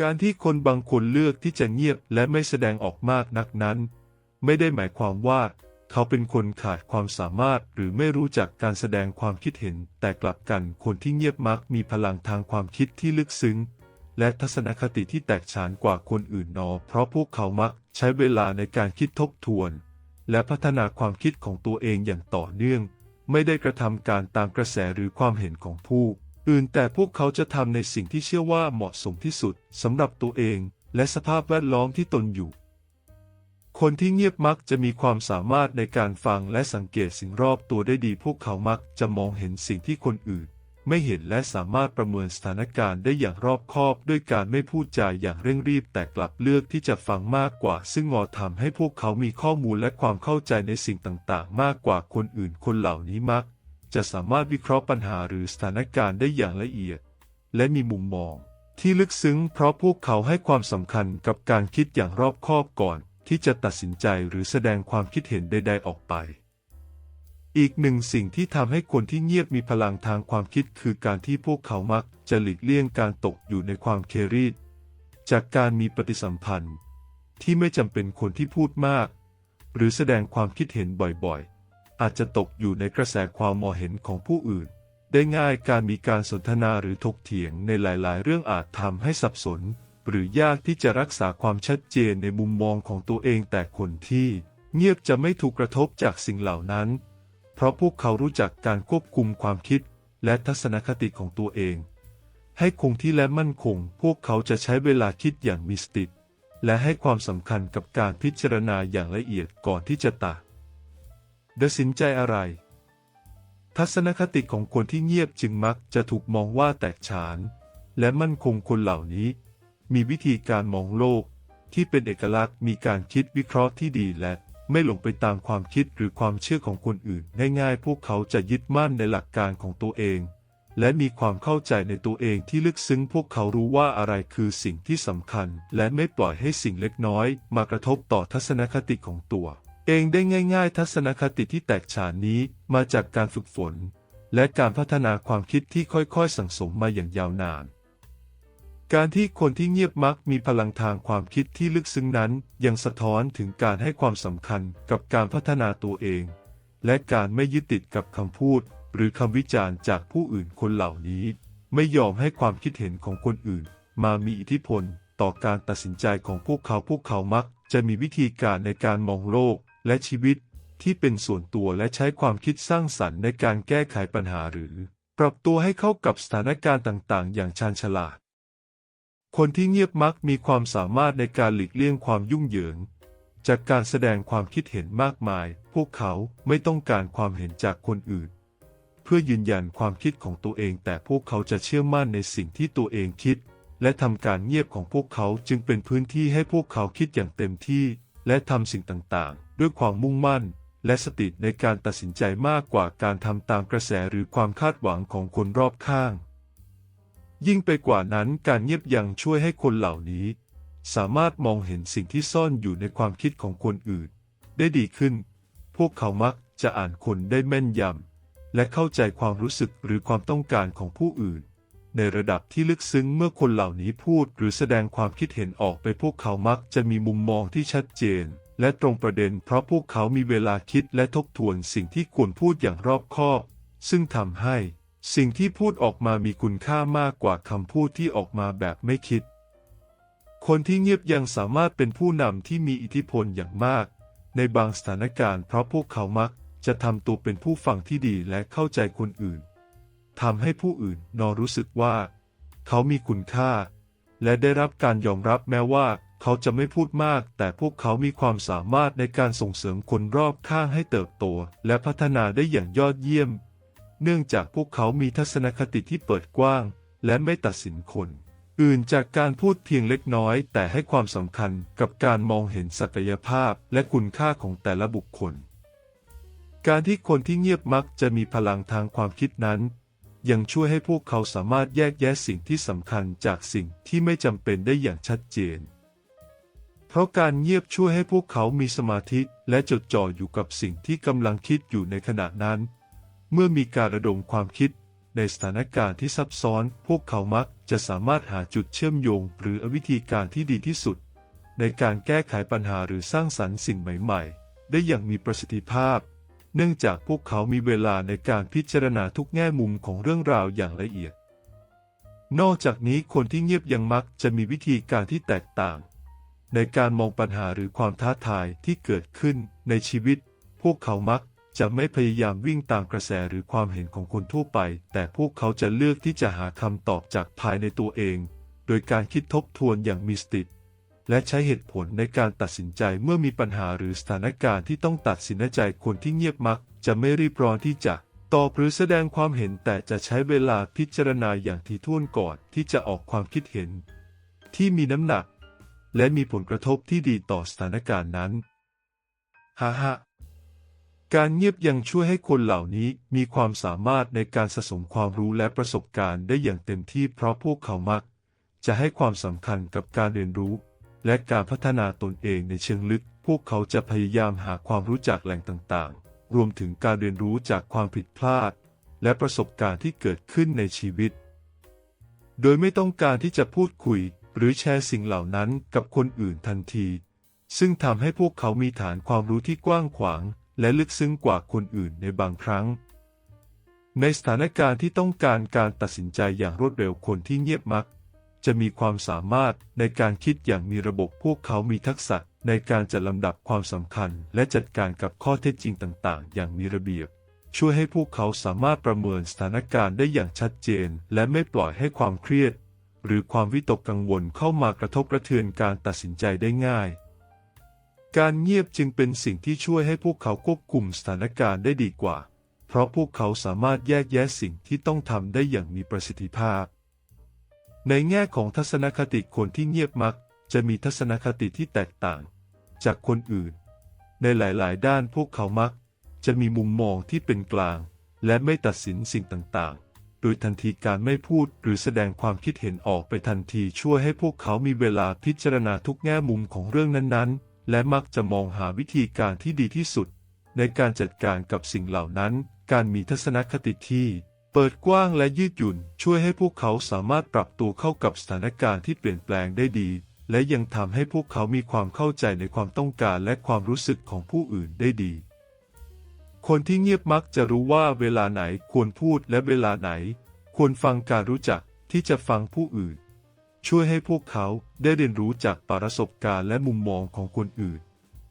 การที่คนบางคนเลือกที่จะเงียบและไม่แสดงออกมากนักนั้น ไม่ได้หมายความว่า เขาเป็นคนขาดความสามารถหรือไม่รู้จักการแสดงความคิดเห็น แต่กลับกันคนที่เงียบมักมีพลังทางความคิดที่ลึกซึ้ง และทัศนคติที่แตกฉานกว่าคนอื่นนอ เพราะพวกเขามักใช้เวลาในการคิดทบทวน และพัฒนาความคิดของตัวเองอย่างต่อเนื่อง ไม่ได้กระทำการตามกระแสหรือความเห็นของผู้ อื่นแต่พวกเขาจะทำในสิ่งที่เชื่อว่าเหมาะสมที่สุดสำหรับตัวเองและสภาพแวดล้อมที่ตนอยู่ คนที่เงียบมักจะมีความสามารถในการฟังและสังเกตสิ่งรอบตัวได้ดี พวกเขามักจะมองเห็นสิ่งที่คนอื่น ไม่เห็นและสามารถประเมินสถานการณ์ได้อย่างรอบคอบ ด้วยการไม่พูดจาอย่างเร่งรีบ แต่กลับเลือกที่จะฟังมากกว่า ซึ่งงอทำให้พวกเขามีข้อมูลและความเข้าใจในสิ่งต่างๆ มากกว่าคนอื่น คนเหล่านี้มัก จะสามารถวิเคราะห์ปัญหาหรือสถานการณ์ได้อย่างละเอียด และมีมุมมองที่ลึกซึ้งเพราะพวกเขาให้ความสำคัญกับการคิดอย่างรอบคอบก่อน ที่จะตัดสินใจหรือแสดงความคิดเห็นใด ๆ ออกไป อีกหนึ่งสิ่งที่ทำให้คนที่เงียบมีพลังทางความคิดคือการที่พวกเขามักจะหลีกเลี่ยงการตกอยู่ในความเครียดจากการมีปฏิสัมพันธ์ ที่ไม่จำเป็นคนที่พูดมาก หรือแสดงความคิดเห็นบ่อย อาจจะตกอยู่ในกระแสความมองเห็นของผู้อื่น ได้ง่ายการมีการสนทนาหรือถกเถียงในหลาย ๆ เรื่องอาจทำให้สับสน หรือยากที่จะรักษาความชัดเจนในมุมมองของตัวเองแต่คนที่ เงียบจะไม่ถูกกระทบจากสิ่งเหล่านั้น เพราะพวกเขารู้จักการควบคุมความคิดและทัศนคติของตัวเอง ให้คงที่และมั่นคง พวกเขาจะใช้เวลาคิดอย่างมีสติและให้ความสำคัญกับการพิจารณาอย่างละเอียดก่อนที่จะตัด ตัดสินใจอะไร ทัศนคติของคนที่เงียบจึงมักจะถูกมองว่าแตกฉาน และมั่นคงคนเหล่านี้ มีวิธีการมองโลกที่เป็นเอกลักษณ์มีการคิดวิเคราะห์ที่ดีและไม่หลงไปตามความคิดหรือความเชื่อของคนอื่น ง่ายๆ พวกเขาจะยึดมั่นในหลักการของตัวเอง และมีความเข้าใจในตัวเองที่ลึกซึ้ง พวกเขารู้ว่าอะไรคือสิ่งที่สำคัญ และไม่ปล่อยให้สิ่งเล็กน้อย มากระทบต่อทัศนคติของตัว เองได้ง่าย ๆ ทัศนคติที่แตกฉานนี้มาจากการฝึกฝน และการพัฒนาความคิดที่ค่อยๆ สั่งสมมาอย่างยาวนาน การที่คนที่เงียบมักมีพลังทางความคิดที่ลึกซึ้งนั้น ยังสะท้อนถึงการให้ความสำคัญกับการพัฒนาตัวเอง และการไม่ยึดติดกับคำพูด หรือคำวิจารณ์จากผู้อื่นคนเหล่านี้ ไม่ยอมให้ความคิดเห็นของคนอื่น มามีอิทธิพล ต่อการตัดสินใจของพวกเขาพวกเขามัก จะมีวิธีการในการมองโลก และชีวิตที่เป็นส่วนตัวและใช้ความคิดสร้างสรรค์ในการแก้ไขปัญหาหรือ ปรับตัวให้เข้ากับสถานการณ์ต่างๆ อย่างชาญฉลาด คนที่เงียบมักมีความสามารถในการหลีกเลี่ยงความยุ่งเหยิง จากการแสดงความคิดเห็นมากมาย พวกเขาไม่ต้องการความเห็นจากคนอื่น เพื่อยืนยันความคิดของตัวเอง แต่พวกเขาจะเชื่อมั่นในสิ่งที่ตัวเองคิด และทำการเงียบของพวกเขาจึงเป็นพื้นที่ให้พวกเขาคิดอย่างเต็มที่ และทำสิ่งต่างๆ ด้วยความมุ่งมั่น และสติในการตัดสินใจมากกว่าการทำตามกระแสหรือความคาดหวังของคนรอบข้าง ยิ่งไปกว่านั้นการเงียบยังช่วยให้คนเหล่านี้ สามารถมองเห็นสิ่งที่ซ่อนอยู่ในความคิดของคนอื่น ได้ดีขึ้น พวกเขามักจะอ่านคนได้แม่นยำและเข้าใจความรู้สึกหรือความต้องการของผู้อื่น ในระดับที่ลึกซึ้งเมื่อคนเหล่านี้พูดหรือแสดงความคิดเห็นออกไปพวกเขามักจะมีมุมมองที่ชัดเจน และตรงประเด็นเพราะพวกเขามีเวลาคิดและทบทวนสิ่งที่ควรพูดอย่างรอบคอบ ซึ่งทำให้ สิ่งที่พูดออกมามีคุณค่ามากกว่าคำพูดที่ออกมาแบบไม่คิด คนที่เงียบยังสามารถเป็นผู้นำที่มีอิทธิพลอย่างมาก ในบางสถานการณ์เพราะพวกเขามักจะทำตัวเป็นผู้ฟังที่ดีและเข้าใจคนอื่น ทำให้ผู้อื่นนอรู้สึกว่า เขามีคุณค่า และได้รับการยอมรับแม้ว่าเขาจะไม่พูดมาก แต่พวกเขามีความสามารถในการส่งเสริมคนรอบข้างให้เติบโต และพัฒนาได้อย่างยอดเยี่ยม เนื่องจากพวกเขามีทัศนคติที่เปิดกว้าง และไม่ตัดสินคน อื่นจากการพูดเพียงเล็กน้อย แต่ให้ความสำคัญกับการมองเห็นศักยภาพและคุณค่าของแต่ละบุคคล การที่คนที่เงียบมักจะมีพลังทางความคิดนั้น ยังช่วยให้พวกเขาสามารถแยกแยะสิ่งที่สำคัญจากสิ่งที่ไม่จำเป็นได้อย่างชัดเจน เพราะการเงียบช่วยให้พวกเขามีสมาธิและจดจ่ออยู่กับสิ่งที่กำลังคิดอยู่ในขณะนั้น เมื่อมีการระดมความคิดในสถานการณ์ที่ซับซ้อน พวกเขามักจะสามารถหาจุดเชื่อมโยง หรือวิธีการที่ดีที่สุด ในการแก้ไขปัญหาหรือสร้างสรรค์สิ่งใหม่ ๆ ได้อย่างมีประสิทธิภาพ เนื่องจากพวกเขามีเวลาในการพิจารณาทุกแง่มุมของเรื่องราวอย่างละเอียด นอกจากนี้คนที่เงียบยังมักจะมีวิธีการที่แตกต่าง ในการมองปัญหาหรือความท้าทายที่เกิดขึ้นในชีวิต พวกเขามักจะไม่พยายามวิ่งตามกระแสหรือความเห็นของคนทั่วไป แต่พวกเขาจะเลือกที่จะหาคำตอบจากภายในตัวเอง โดยการคิดทบทวนอย่างมีสติ และใช้เหตุผลในการตัดสินใจเมื่อมีปัญหาหรือสถานการณ์ที่ต้องตัดสินใจคนที่เงียบมัก จะไม่รีบร้อนที่จะตอบหรือแสดงความเห็นแต่จะใช้เวลาพิจารณาอย่างถี่ถ้วนก่อนที่จะออกความคิดเห็น ที่มีน้ำหนัก และมีผลกระทบที่ดีต่อสถานการณ์นั้นฮ่าฮ่าการเงียบยังช่วยให้คนเหล่านี้มีความสามารถในการสะสมความรู้และประสบการณ์ได้อย่างเต็มที่เพราะพวกเขามัก จะให้ความสำคัญกับการเรียนรู้ และการพัฒนาตนเองในเชิงลึก พวกเขาจะพยายามหาความรู้จากแหล่งต่างๆ รวมถึงการเรียนรู้จากความผิดพลาด และประสบการณ์ที่เกิดขึ้นในชีวิต โดยไม่ต้องการที่จะพูดคุย หรือแชร์สิ่งเหล่านั้นกับคนอื่นทันที ซึ่งทำให้พวกเขามีฐานความรู้ที่กว้างขวาง และลึกซึ้งกว่าคนอื่นในบางครั้งในสถานการณ์ที่ต้องการการตัดสินใจอย่างรวดเร็วคนที่เงียบมัก จะมีความสามารถในการคิดอย่างมีระบบพวกเขามีทักษะในการจัดลำดับความสำคัญ และจัดการกับข้อเท็จจริงต่างๆ อย่างมีระเบียบ ช่วยให้พวกเขาสามารถประเมินสถานการณ์ได้อย่างชัดเจน และไม่ปล่อยให้ความเครียด หรือความวิตกกังวลเข้ามากระทบกระเทือนการตัดสินใจได้ง่าย การเงียบจึงเป็นสิ่งที่ช่วยให้พวกเขาควบคุมสถานการณ์ได้ดีกว่า เพราะพวกเขาสามารถแยกแยะสิ่งที่ต้องทำได้อย่างมีประสิทธิภาพ ในแง่ของทัศนคติคนที่เงียบมัก จะมีทัศนคติที่แตกต่าง จากคนอื่น ในหลายๆ ด้านพวกเขามัก จะมีมุมมองที่เป็นกลาง และไม่ตัดสินสิ่งต่างๆ โดยทันทีการไม่พูดหรือแสดงความคิดเห็นออกไปทันทีช่วยให้พวกเขามีเวลาพิจารณาทุกแง่มุมของเรื่องนั้นๆ และมักจะมองหาวิธีการที่ดีที่สุด ในการจัดการกับสิ่งเหล่านั้น การมีทัศนคติที่ เปิดกว้างและยืดหยุ่น ช่วยให้พวกเขาสามารถปรับตัวเข้ากับสถานการณ์ที่เปลี่ยนแปลงได้ดี และยังทำให้พวกเขามีความเข้าใจในความต้องการและความรู้สึกของผู้อื่นได้ดี คนที่เงียบมักจะรู้ว่าเวลาไหนควรพูดและเวลาไหน ควรฟังการรู้จักที่จะฟังผู้อื่น ช่วยให้พวกเขาได้เรียนรู้จากประสบการณ์และมุมมองของคนอื่น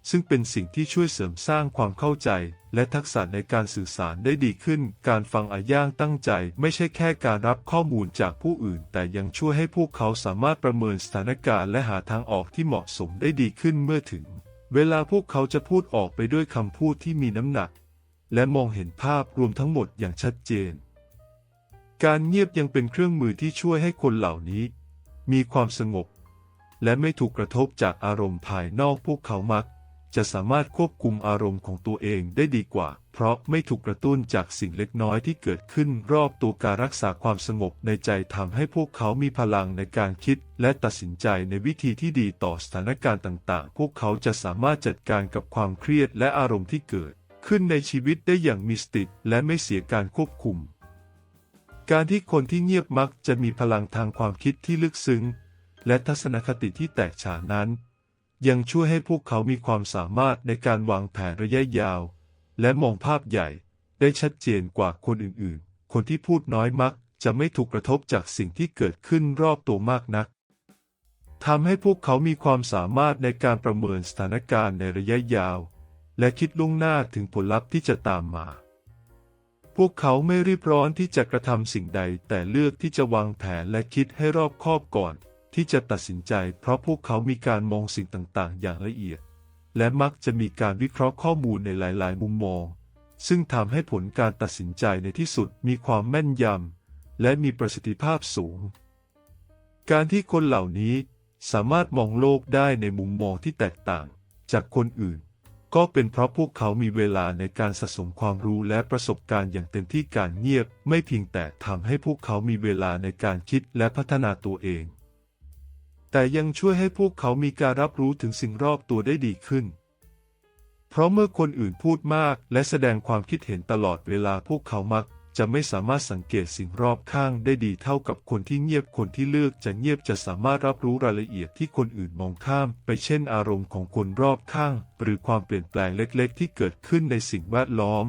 ซึ่งเป็นสิ่งที่ช่วยเสริมสร้างความเข้าใจ และทักษะในการสื่อสารได้ดีขึ้น การฟังอาย่างตั้งใจ ไม่ใช่แค่การรับข้อมูลจากผู้อื่น แต่ยังช่วยให้พวกเขาสามารถประเมินสถานการณ์และหาทางออกที่เหมาะสมได้ดีขึ้นเมื่อถึง เวลาพวกเขาจะพูดออกไปด้วยคำพูดที่มีน้ำหนัก และมองเห็นภาพรวมทั้งหมดอย่างชัดเจน การเงียบยังเป็นเครื่องมือที่ช่วยให้คนเหล่านี้ มีความสงบ และไม่ถูกกระทบจากอารมณ์ภายนอกพวกเขามัก จะสามารถควบคุมอารมณ์ของตัวเองได้ดีกว่า เพราะไม่ถูกกระตุ้นจากสิ่งเล็กน้อยที่เกิดขึ้นรอบตัวการรักษาความสงบในใจทำให้พวกเขามีพลังในการคิด และตัดสินใจในวิธีที่ดีต่อสถานการณ์ต่าง ๆ พวกเขาจะสามารถจัดการกับความเครียดและอารมณ์ที่เกิด ขึ้นในชีวิตได้อย่างมีสติและไม่เสียการควบคุม การที่คนที่เงียบมักจะมีพลังทางความคิดที่ลึกซึ้ง และทัศนคติที่แตกฉานนั้น ยังช่วยให้พวกเขามีความสามารถในการวางแผนระยะยาว และมองภาพใหญ่ได้ชัดเจนกว่าคนอื่นๆ คนที่พูดน้อยมักจะไม่ถูกกระทบจากสิ่งที่เกิดขึ้นรอบตัวมากนักทำให้พวกเขามีความสามารถในการประเมินสถานการณ์ในระยะยาว และคิดล่วงหน้าถึงผลลัพธ์ที่จะตามมา พวกเขาไม่รีบร้อนที่จะกระทำสิ่งใด แต่เลือกที่จะวางแผนและคิดให้รอบคอบก่อน ที่จะตัดสินใจเพราะพวกเขามีการมองสิ่งต่างๆ อย่างละเอียด และมักจะมีการวิเคราะห์ข้อมูลในหลาย ๆ มุมมอง ซึ่งทำให้ผลการตัดสินใจในที่สุดมีความแม่นยำและมีประสิทธิภาพสูง การที่คนเหล่านี้สามารถมองโลกได้ในมุมมองที่แตกต่างจากคนอื่น ก็เป็นเพราะพวกเขามีเวลาในการสะสมความรู้และประสบการณ์อย่างเต็มที่การเงียบ ไม่เพียงแต่ทำให้พวกเขามีเวลาในการคิดและพัฒนาตัวเอง แต่ยังช่วยให้พวกเขามีการรับรู้ถึงสิ่งรอบตัวได้ดีขึ้น เพราะเมื่อคนอื่นพูดมากและแสดงความคิดเห็นตลอดเวลาพวกเขามักจะไม่สามารถสังเกตสิ่งรอบข้างได้ดีเท่ากับคนที่เงียบคนที่เลือกจะเงียบจะสามารถรับรู้รายละเอียดที่คนอื่นมองข้าม ไปเช่นอารมณ์ของคนรอบข้าง หรือความเปลี่ยนแปลงเล็กๆ ที่เกิดขึ้นในสิ่งแวดล้อม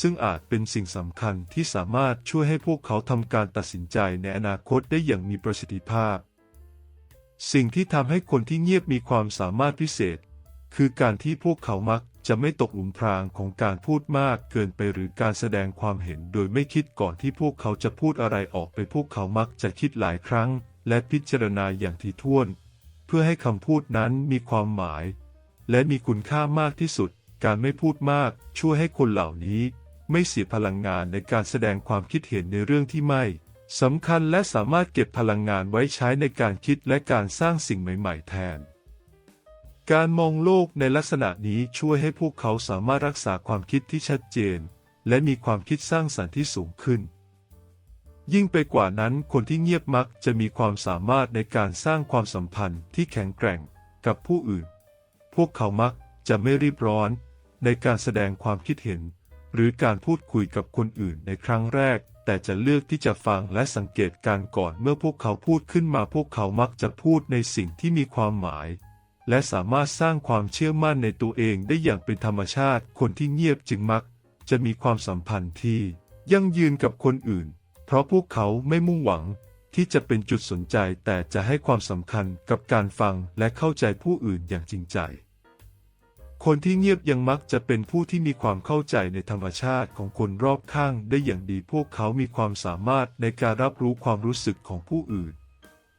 ซึ่งอาจเป็นสิ่งสำคัญที่สามารถช่วยให้พวกเขาทำการตัดสินใจในอนาคตได้อย่างมีประสิทธิภาพ สิ่งที่ทำให้คนที่เงียบมีความสามารถพิเศษ คือการที่พวกเขามักจะไม่ตกหลุมพรางของการพูดมากเกินไปหรือการแสดงความเห็นโดยไม่คิดก่อนที่พวกเขาจะพูดอะไรออกไปพวกเขามักจะคิดหลายครั้ง และพิจารณาอย่างถี่ถ้วน เพื่อให้คำพูดนั้นมีความหมาย และมีคุณค่ามากที่สุด การไม่พูดมากช่วยให้คนเหล่านี้ ไม่เสียพลังงานในการแสดงความคิดเห็นในเรื่องที่ไม่ สำคัญและสามารถเก็บพลังงานไว้ใช้ในการคิดและการสร้างสิ่งใหม่ ๆ แทน การมองโลกในลักษณะนี้ช่วยให้พวกเขาสามารถรักษาความคิดที่ชัดเจน และมีความคิดสร้างสรรค์ที่สูงขึ้น ยิ่งไปกว่านั้นคนที่เงียบมักจะมีความสามารถในการสร้างความสัมพันธ์ที่แข็งแกร่งกับผู้อื่น พวกเขามักจะไม่รีบร้อนในการแสดงความคิดเห็น หรือการพูดคุยกับคนอื่นในครั้งแรก แต่จะเลือกที่จะฟังและสังเกตการก่อนเมื่อพวกเขาพูดขึ้นมาพวกเขามักจะพูดในสิ่งที่มีความหมาย และสามารถสร้างความเชื่อมั่นในตัวเองได้อย่างเป็นธรรมชาติ คนที่เงียบจึงมัก จะมีความสัมพันธ์ที่ยั่งยืนกับคนอื่น เพราะพวกเขาไม่มุ่งหวังที่จะเป็นจุดสนใจแต่จะให้ความสำคัญกับการฟังและเข้าใจผู้อื่นอย่างจริงใจ คนที่เงียบยังมักจะเป็นผู้ที่มีความเข้าใจในธรรมชาติของคนรอบข้างได้อย่างดีพวกเขามีความสามารถในการรับรู้ความรู้สึกของผู้อื่น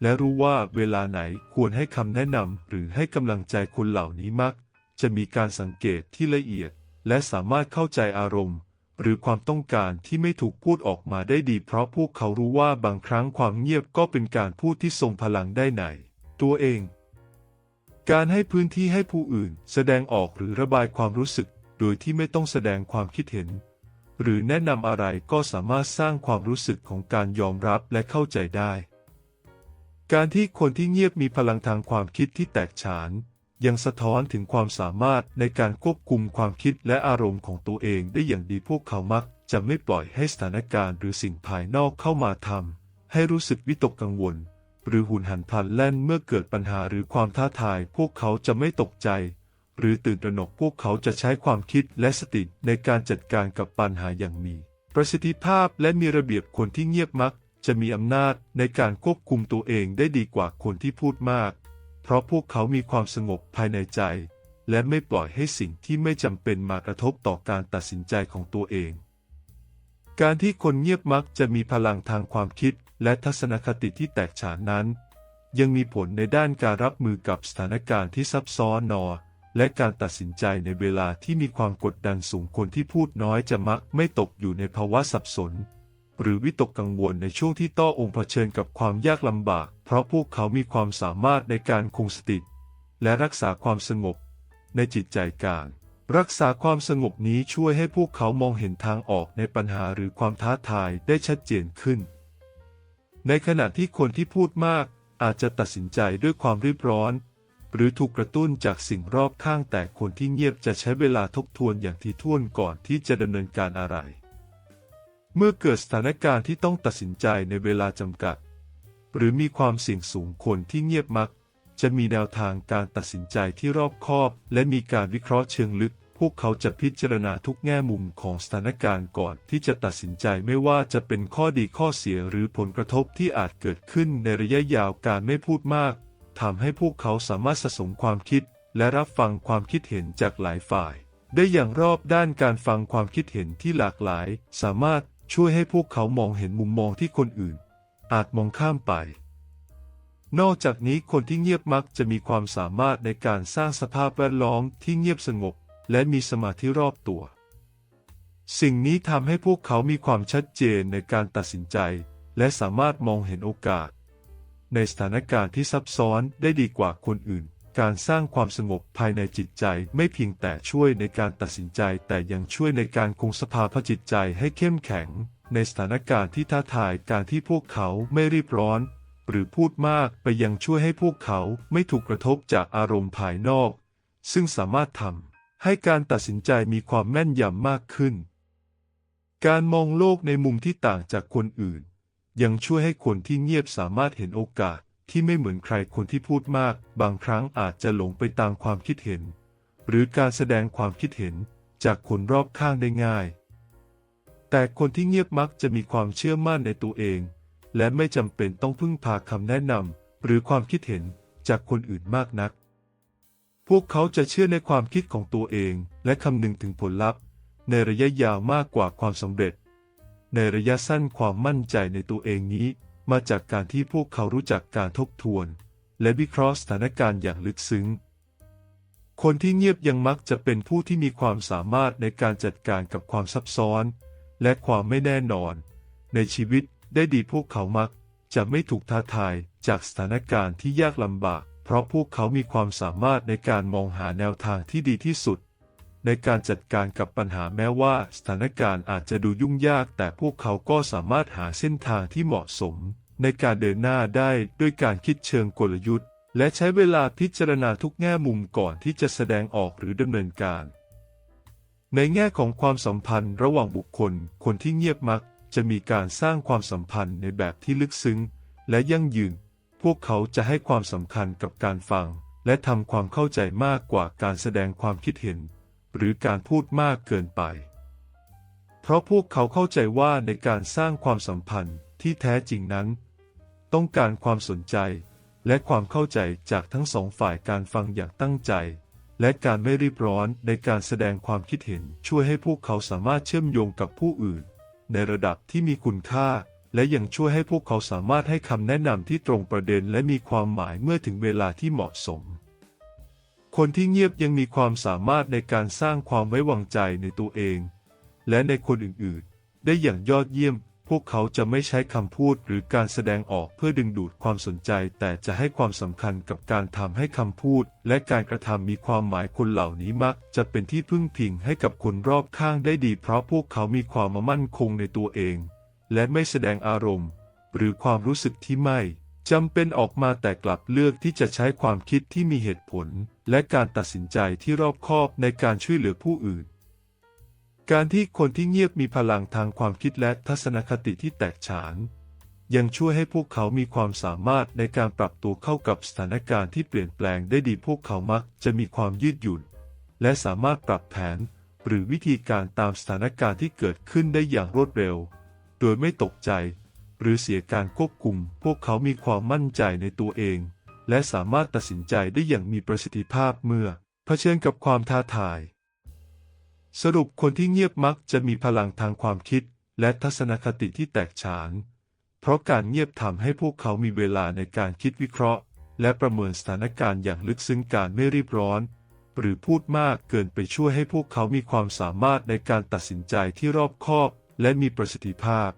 และรู้ว่าเวลาไหนควรให้คำแนะนำหรือให้กำลังใจคนเหล่านี้มัก จะมีการสังเกตที่ละเอียด และสามารถเข้าใจอารมณ์ หรือความต้องการที่ไม่ถูกพูดออกมาได้ดี เพราะพวกเขารู้ว่าบางครั้งความเงียบก็เป็นการพูดที่ทรงพลังได้ในตัวเอง การให้พื้นที่ให้ผู้อื่น แสดงออกหรือระบายความรู้สึก โดยที่ไม่ต้องแสดงความคิดเห็น หรือแนะนำอะไรก็สามารถสร้างความรู้สึกของการยอมรับและเข้าใจได้ การที่คนที่เงียบมีพลังทางความคิดที่แตกฉาน ยังสะท้อนถึงความสามารถในการควบคุมความคิดและอารมณ์ของตัวเองได้อย่างดีพวกเขามัก จะไม่ปล่อยให้สถานการณ์หรือสิ่งภายนอกเข้ามาทำให้รู้สึกวิตกกังวล หรือหุนหันพลันแล่นเมื่อเกิดปัญหาหรือความท้าทาย พวกเขาจะไม่ตกใจ หรือตื่นตระหนกพวกเขาจะใช้ความคิดและสติในการจัดการกับปัญหาอย่างมี ประสิทธิภาพและมีระเบียบคนที่เงียบมัก จะมีอำนาจในการควบคุมตัวเองได้ดีกว่าคนที่พูดมาก เพราะพวกเขามีความสงบภายในใจ และไม่ปล่อยให้สิ่งที่ไม่จำเป็นมากระทบต่อการตัดสินใจของตัวเองการที่คนเงียบมักจะมีพลังทางความคิด และทัศนคติที่แตกฉานนั้น ยังมีผลในด้านการรับมือกับสถานการณ์ที่ซับซ้อนนอ และการตัดสินใจในเวลาที่มีความกดดันสูงคนที่พูดน้อยจะมักไม่ตกอยู่ในภาวะสับสน หรือวิตกกังวลในช่วงที่ต้ององค์เผชิญกับความยากลำบาก เพราะพวกเขามีความสามารถในการคงสติและรักษาความสงบ ในจิตใจการรักษาความสงบนี้ช่วยให้พวกเขามองเห็นทางออกในปัญหาหรือความท้าทายได้ชัดเจนขึ้น ในขณะที่คนที่พูดมากอาจจะตัดสินใจด้วยความรีบร้อน หรือถูกกระตุ้นจากสิ่งรอบข้างแต่คนที่เงียบจะใช้เวลาทบทวนอย่างถี่ถ้วนก่อนที่จะดำเนินการอะไร เมื่อเกิดสถานการณ์ที่ต้องตัดสินใจในเวลาจำกัด หรือมีความเสี่ยงสูงคนที่เงียบมัก จะมีแนวทางการตัดสินใจที่รอบคอบ และมีการวิเคราะห์เชิงลึก วกเขาจะพิจารณาทุกแง่มุมของสถานการณ์ก่อนที่จะตัดสินใจไม่ว่าจะเป็นข้อดีข้อเสียหรือผลกระทบที่อาจเกิดขึ้นในระยะยาวการไม่พูดมากทำให้พวกเขาสามารถสะสมความคิด และรับฟังความคิดเห็นจากหลายฝ่าย ได้อย่างรอบด้านการฟังความคิดเห็นที่หลากหลาย สามารถช่วยให้พวกเขามองเห็นมุมมองที่คนอื่น อาจมองข้ามไปนอกจากนี้คนที่เงียบมักจะมีความสามารถในการสร้างสภาพแวดล้อมที่เงียบสงบ และมีสมาธิรอบตัว สิ่งนี้ทำให้พวกเขามีความชัดเจนในการตัดสินใจ และสามารถมองเห็นโอกาส ในสถานการณ์ที่ซับซ้อนได้ดีกว่าคนอื่น การสร้างความสงบภายในจิตใจไม่เพียงแต่ช่วยในการตัดสินใจ แต่ยังช่วยในการคงสภาพจิตใจให้เข้มแข็ง ในสถานการณ์ที่ท้าทายการที่พวกเขาไม่รีบร้อนหรือพูดมากไปยังช่วยให้พวกเขาไม่ถูกกระทบจากอารมณ์ภายนอก ซึ่งสามารถทำ ให้การตัดสินใจมีความแม่นยำมากขึ้น การมองโลกในมุมที่ต่างจากคนอื่น ยังช่วยให้คนที่เงียบสามารถเห็นโอกาสที่ไม่เหมือนใครคนที่พูดมาก บางครั้งอาจจะหลงไปตามความคิดเห็น หรือการแสดงความคิดเห็นจากคนรอบข้างได้ง่าย แต่คนที่เงียบมักจะมีความเชื่อมั่นในตัวเอง และไม่จำเป็นต้องพึ่งพาคำแนะนำหรือความคิดเห็นจากคนอื่นมากนัก พวกเขาจะเชื่อในความคิดของตัวเอง และคำนึงถึงผลลัพธ์ ในระยะยาวมากกว่าความสำเร็จ ในระยะสั้นความมั่นใจในตัวเองนี้ มาจากการที่พวกเขารู้จักการทบทวน และวิเคราะห์สถานการณ์อย่างลึกซึ้ง คนที่เงียบยังมักจะเป็นผู้ที่มีความสามารถในการจัดการกับความซับซ้อน และความไม่แน่นอน ในชีวิตได้ดีพวกเขามักจะไม่ถูกท้าทายจากสถานการณ์ที่ยากลำบาก ราะพวกเขามีความสามารถในการมองหาแนวทางที่ดีที่สุด ในการจัดการกับปัญหาแม้ว่าสถานการณ์อาจจะดูยุ่งยาก แต่พวกเขาก็สามารถหาเส้นทางที่เหมาะสม ในการเดินหน้าได้ด้วยการคิดเชิงกลยุทธ์ และใช้เวลาพิจารณาทุกแง่มุมก่อนที่จะแสดงออกหรือดำเนินการ ในแง่ของความสัมพันธ์ระหว่างบุคคล คนที่เงียบมักจะมีการสร้างความสัมพันธ์ในแบบที่ลึกซึ้ง และยั่งยืน พวกเขาจะให้ความสำคัญกับการฟัง และทำความเข้าใจมากกว่าการแสดงความคิดเห็น หรือการพูดมากเกินไป เพราะพวกเขาเข้าใจว่าในการสร้างความสัมพันธ์ที่แท้จริงนั้น ต้องการความสนใจ และความเข้าใจจากทั้งสองฝ่ายการฟังอย่างตั้งใจ และการไม่รีบร้อนในการแสดงความคิดเห็นช่วยให้พวกเขาสามารถเชื่อมโยงกับผู้อื่น ในระดับที่มีคุณค่า และยังช่วยให้พวกเขาสามารถให้คำแนะนำที่ตรงประเด็นและมีความหมายเมื่อถึงเวลาที่เหมาะสม คนที่เงียบยังมีความสามารถในการสร้างความไว้วางใจในตัวเอง และในคนอื่นๆ ได้อย่างยอดเยี่ยม พวกเขาจะไม่ใช้คำพูดหรือการแสดงออกเพื่อดึงดูดความสนใจ แต่จะให้ความสำคัญกับการทำให้คำพูด และการกระทำมีความหมายคนเหล่านี้มัก จะเป็นที่พึ่งพิงให้กับคนรอบข้างได้ดี เพราะพวกเขามีความมั่นคงในตัวเอง และไม่แสดงอารมณ์ หรือความรู้สึกที่ไม่จำเป็นออกมาแต่กลับเลือกที่จะใช้ความคิดที่มีเหตุผล และการตัดสินใจที่รอบคอบในการช่วยเหลือผู้อื่น การที่คนที่เงียบมีพลังทางความคิดและทัศนคติที่แตกฉาน ยังช่วยให้พวกเขามีความสามารถในการปรับตัวเข้ากับสถานการณ์ที่เปลี่ยนแปลงได้ดีพวกเขามักจะมีความยืดหยุ่น และสามารถปรับแผน หรือวิธีการตามสถานการณ์ที่เกิดขึ้นได้อย่างรวดเร็ว โดยไม่ตกใจ หรือเสียการควบคุม พวกเขามีความมั่นใจในตัวเอง และสามารถตัดสินใจได้อย่างมีประสิทธิภาพเมื่อเผชิญกับความท้าทาย สรุปคนที่เงียบมักจะมีพลังทางความคิด และทัศนคติที่แตกฉาน เพราะการเงียบทำให้พวกเขามีเวลาในการคิดวิเคราะห์ และประเมินสถานการณ์อย่างลึกซึ้งการไม่รีบร้อนหรือพูดมากเกินไปช่วยให้พวกเขามีความสามารถในการตัดสินใจที่รอบคอบ และมีประสิทธิภาพ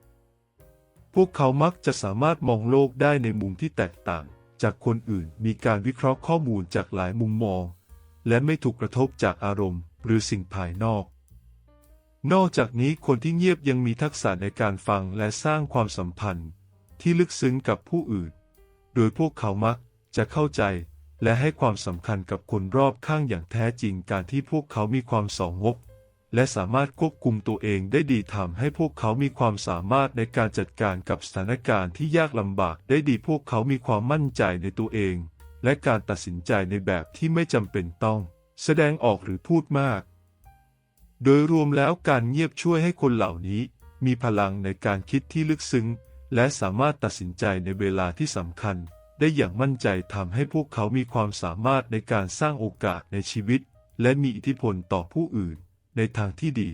พวกเขามักจะสามารถมองโลกได้ในมุมที่แตกต่าง จากคนอื่นมีการวิเคราะห์ข้อมูลจากหลายมุมมอง และไม่ถูกกระทบจากอารมณ์ หรือสิ่งภายนอก นอกจากนี้คนที่เงียบยังมีทักษะในการฟังและสร้างความสัมพันธ์ ที่ลึกซึ้งกับผู้อื่น โดยพวกเขามักจะเข้าใจและให้ความสำคัญกับคนรอบข้างอย่างแท้จริงการที่พวกเขามีความสองงบ และสามารถควบคุมตัวเองได้ดีทำให้พวกเขามีความสามารถในการจัดการกับสถานการณ์ที่ยากลำบากได้ดีพวกเขามีความมั่นใจในตัวเอง และการตัดสินใจในแบบที่ไม่จำเป็นต้อง แสดงออกหรือพูดมาก โดยรวมแล้วการเงียบช่วยให้คนเหล่านี้ มีพลังในการคิดที่ลึกซึ้ง และสามารถตัดสินใจในเวลาที่สำคัญ ได้อย่างมั่นใจทำให้พวกเขามีความสามารถในการสร้างโอกาสในชีวิต และมีอิทธิพลต่อผู้อื่น ในทางที่ดี